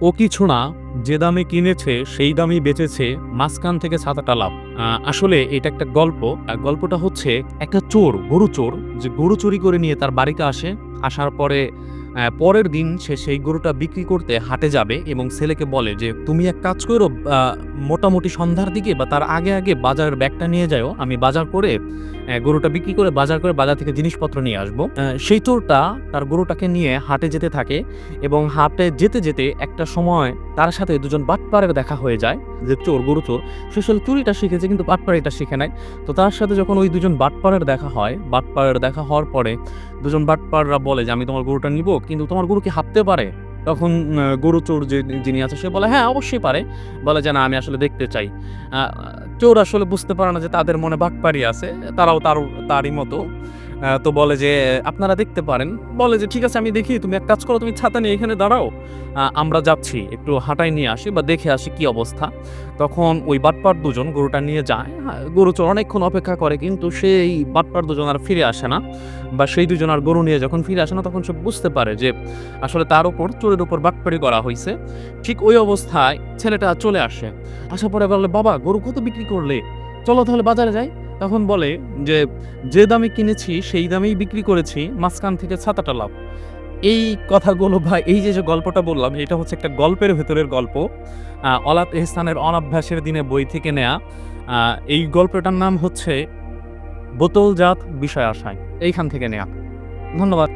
ও কিছু না, যে দামে কিনেছে, সেই দামেই বেচেছে, মাঝখান থেকে ছাতাটা লাভ। আসলে এটা একটা গল্প। গল্পটা হচ্ছে একটা চোর, গরু চোর, যে গরু চুরি করে নিয়ে তার বাড়িতে আসে। আসার পরে পরের দিন সে সেই গরুটা বিক্রি করতে হাটে যাবে এবং ছেলেকে বলে যে, তুমি এক কাজ করো মোটামুটি সন্ধ্যার দিকে বা তার আগে আগে বাজারের ব্যাগটা নিয়ে যাও আমি বাজার করে গরুটা বিক্রি করে বাজার করে বাজার থেকে জিনিসপত্র নিয়ে আসব। সেই চোরটা তার গরুটাকে নিয়ে হাটে যেতে থাকে এবং হাটে যেতে যেতে একটা সময় তার সাথে দুজন বাটপাড়ের দেখা হয়ে যায়। যে চোর গরু চোর সে আসলে চুরিটা শিখেছে কিন্তু বাটপাড়িটা শিখে নাই। তো তার সাথে যখন ওই দুজন বাটপাড়ের দেখা হয় বাটপাড়ের দেখা হওয়ার পরে দুজন বাটপাড়রা বলে যে, আমি তোমার গরুটা নিব, কিন্তু তোমার গরু কি হাঁটতে পারে? তখন গরু চোর যে, যিনি আছে, সে বলে হ্যাঁ অবশ্যই পারে। বলে যে, না, আমি আসলে দেখতে চাই। চোর আসলে বুঝতে পারে না যে, তাদের মনে বাটপাড়ি আছে। তারাও তার, তারই মতো। তো বলে যে, আপনারা দেখতে পারেন। বলে যে, ঠিক আছে, আমি দেখি। তুমি এক কাজ করো, তুমি ছাতা নিয়ে এখানে দাঁড়াও। আমরা যাচ্ছি। একটু হাঁটাই নিয়ে আসি বা দেখে আসি কি অবস্থা। তখন ওই বাটপার দুজন গরুটা নিয়ে যায়। গরু চোর অনেকক্ষণ অপেক্ষা করে, কিন্তু সেই বাটপার দুজন আর ফিরে আসে না। বা সেই দুজন আর গরু নিয়ে যখন ফিরে আসে না, তখন সে বুঝতে পারে যে, আসলে তার উপর, চোরের উপর বাটপাড়ি করা হয়েছে ঠিক ওই অবস্থায় ছেলেটা চলে আসে। আসার পরে বলে, বাবা, গরু কত বিক্রি করলে? চলো তাহলে বাজারে যাই। তখন বলে যে যে দামে কিনেছি, সেই দামেই বিক্রি করেছি, মাঝখান থেকে ছাতাটা লাভ। এই কথাগুলো বা এই যে যে গল্পটা বললাম, এটা হচ্ছে একটা গল্পের ভেতরের গল্প। অলাপ এহসানের অনাভ্যাসের দিনে বই থেকে নেয়া। এই গল্পটার নাম হচ্ছে বোতলজাত বিষয় আশায় এইখান থেকে নেয়া। ধন্যবাদ।